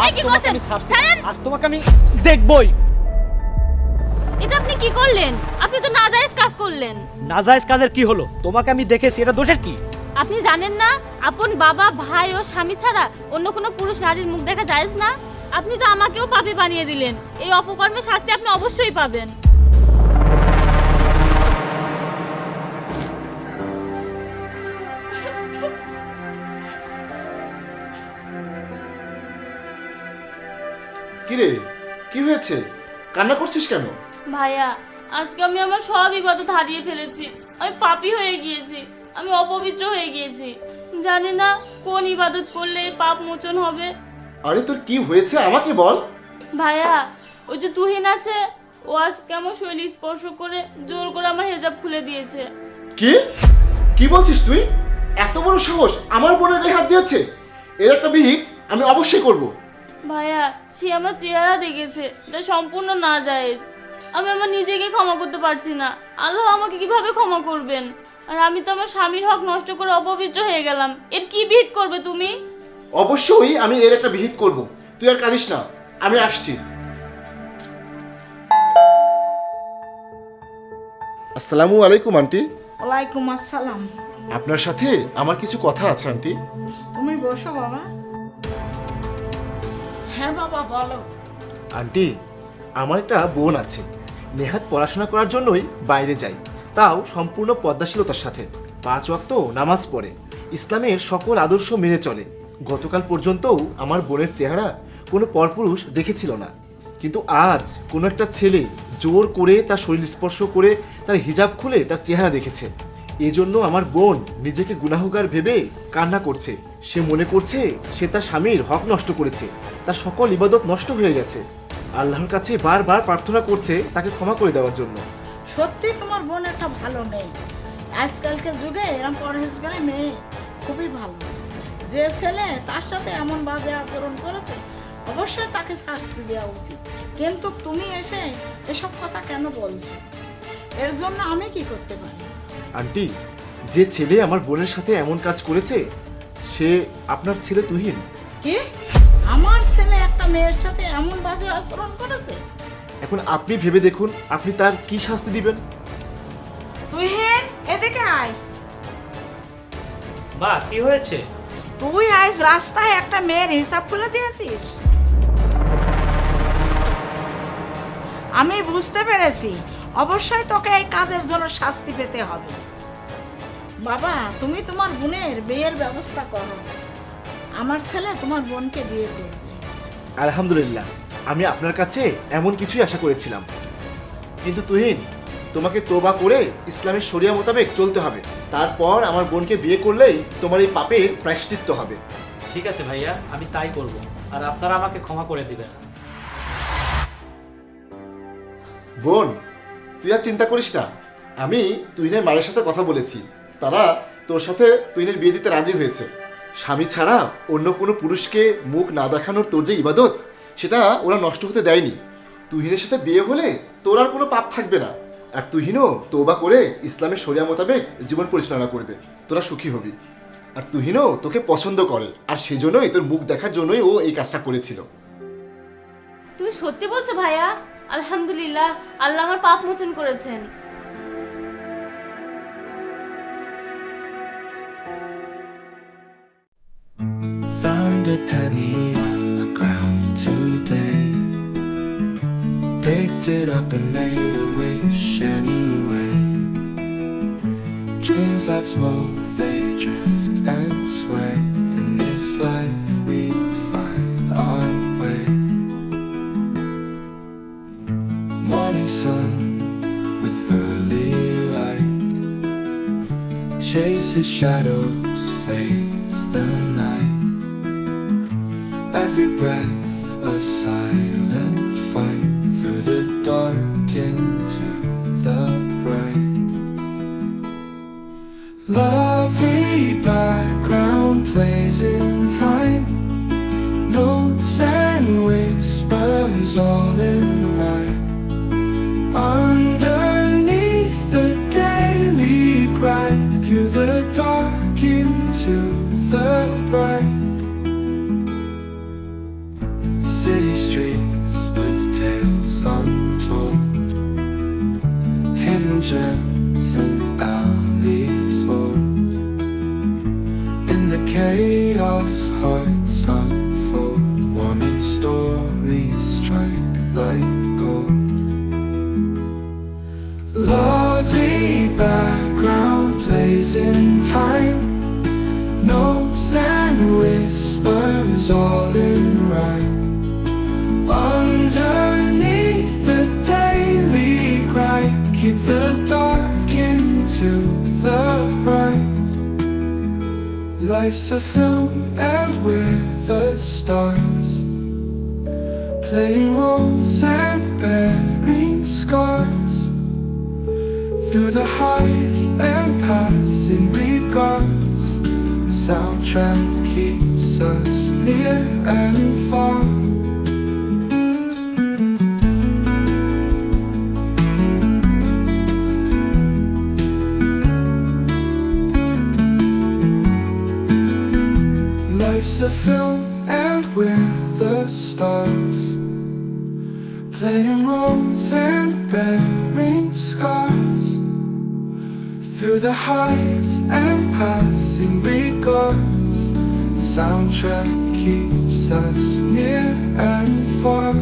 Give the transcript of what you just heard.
আজ তোমাকে আমি ছাড়ছি আজ তোমাকে আমি দেখবই। এটা আপনি কি করলেন? আপনি তো নাজায়েজ কাজ করলেন। নাজায়েজ কাজের কি হলো? তোমাকে আমি দেখেছি এটা দোষের কি? আপনি জানেন না আপন বাবা ভাই ও স্বামী ছাড়া অন্য কোনো পুরুষ নারীর মুখ দেখা যায় না? আপনি তো আমাকেও পাপি বানিয়ে দিলেন। এই অপকর্মের শাস্তি আপনি অবশ্যই পাবেন। কিরে কি হয়েছে? কান্না করছিস কেন? ভাইয়া আজকে আমি আমার সব ইবাদত হারিয়ে ফেলেছি। আমি পাপী হয়ে গিয়েছি আমি অপবিত্র হয়ে গিয়েছি। জানি না কোন ইবাদত করলে এই পাপ মোচন হবে। আরে তোর কি হয়েছে আমাকে বল। ভাইয়া ওই যে তুহিন আছে ও আজকে আমার শৈলী স্পর্শ করে জোর করে আমার হেজাব খুলে দিয়েছে। কি? কি বলছিস তুই? এত বড় সাহস আমার বোনের গায়ে হাত দিয়েছে? এর একটা বিহিত আমি অবশ্যই করব। ভাইয়া সে আমার চেহারা দেখেছে। এটা সম্পূর্ণ না যায় আমি আমার নিজেকে ক্ষমা করতে পারছি না। আল্লাহ আমাকে কীভাবে ক্ষমা করবেন? আর আমি তো আমার স্বামীর হক নষ্ট করে অপবিত্র হয়ে গেলাম। এর কি বিহিত করবে তুমি? অবশ্যই আমি এর একটা বিহিত করব। তুই আর কাঁদিস না। আমি আসছি। আসসালামু আলাইকুম আন্টি। ওয়ালাইকুম আসসালাম। আপনার সাথে আমার কিছু কথা আছে আন্টি। তুমি বসো বাবা। হ্যাঁ বাবা, বলো। আন্টি, আমার একটা বোন আছে। নেহাত পড়াশোনা করার জন্যই বাইরে যাই। তাও সম্পূর্ণ পদ্মাশীলতার সাথে। পাঁচ ওয়াক্ত নামাজ পড়ে। ইসলামের সকল আদর্শ মেনে চলে। গতকাল পর্যন্তও আমার বোনের চেহারা কোনো পরপুরুষ দেখেছিল না। কিন্তু আজ কোনো একটা ছেলে জোর করে তার শরীর স্পর্শ করে তার হিজাব খুলে তার চেহারা দেখেছে। এজন্য আমার বোন নিজেকে গুনাহগার ভেবে কান্না করছে। সে মনে করছে সে তার স্বামীর হক নষ্ট করেছে। তার সকল ইবাদত নষ্ট হয়ে গেছে। আল্লাহর কাছে বারবার প্রার্থনা করছে তাকে ক্ষমা করে দেওয়ার জন্য। সত্যি তোমার বোন একটা ভালো মেয়ে। আজকালকার যুগে এরকম পরহেজগারে মেয়ে খুবই ভালো। যে ছেলে তার সাথে এমন বাজে আচরণ করেছে অবশ্যই তাকে শাস্তি দেওয়া উচিত। কিন্তু তুমি এসে এসব কথা কেন বলছো? এর জন্য আমি কি করতে পারি? আন্টি যে ছেলে আমার বোনের সাথে এমন কাজ করেছে সে আপনার ছেলে তুহিন? কি? আমার ছেলে একটা মেয়ের সাথে এমন বাজে আচরণ করেছে? এখন আপনি ভেবে দেখুন আপনি তার কি শাস্তি দিবেন? তুই হেন এদিকে আয়। মা কি হয়েছে? তুই আজ রাস্তায় একটা মেয়ের হিসাব খুলে দিয়েছিস? আমি বুঝতে পেরেছি। অবশ্যই তোকে এই কাজের জন্য শাস্তি পেতে হবে। বাবা তুমি তোমার বোনের বিয়ের ব্যবস্থা করো। আমার ছেলে তোমার বোনকে বিয়ে করবে। আলহামদুলিল্লাহ আমি আপনার কাছে এমন কিছুই আশা করেছিলাম। কিন্তু তুহিন তোমাকে তোবা করে ইসলামের শরিয়া মোতাবেক চলতে হবে। তারপর আমার বোনকে বিয়ে করলেই তোমার এই পাপের প্রায়শ্চিত্ত হবে। ঠিক আছে ভাইয়া আমি তাই করব। আর আপনারা আমাকে ক্ষমা করে দিবেন। বোন তুই আর চিন্তা করিস না। আমি তুহিনের মায়ের সাথে কথা বলেছি। তারা তোর সাথে তুহিনের বিয়ে দিতে রাজি হয়েছে। স্বামী ছাড়া অন্য কোনো পুরুষকে মুখ না দেখানোর তোর যে ইবাদত, সেটা ওরা নষ্ট হতে দেয়নি। তুহিনের সাথে বিয়ে হলে তোর আর কোনো পাপ থাকবে না। আর তুহিনও তোবা করে ইসলামের শরিয়া মোতাবেক জীবন পরিচালনা করবে। তোরা সুখী হবি। আর তুহিনও তোকে পছন্দ করে। আর সেজন্যই তোর মুখ দেখার জন্যই ও এই কাজটা করেছিল। তুমি সত্যি বলছো ভাইয়া? আলহামদুলিল্লাহ, আল্লাহ আমার পাপ মোচন করেছেন। Found a penny on the ground today. Picked it up and made a wish anyway. Dreams like smoke, they drift and sway. In this life, we find our way. Morning sun with early light chases shadows, fades Every breath a silent fight through the dark into the bright. Lovely background plays in time. Notes and whispers all in gems. In the chaos, hearts unfold, warming stories strike like gold. Lovely background plays in time. Notes and whispers all in rhyme. Into the bright. Life's a film and we're the stars. Playing roles and bearing scars. Through the highs and passing regards Soundtrack keeps us near and far Life's a film and we're the stars. Playing roles and bearing scars. Through the highs and passing regards. Soundtrack keeps us near and far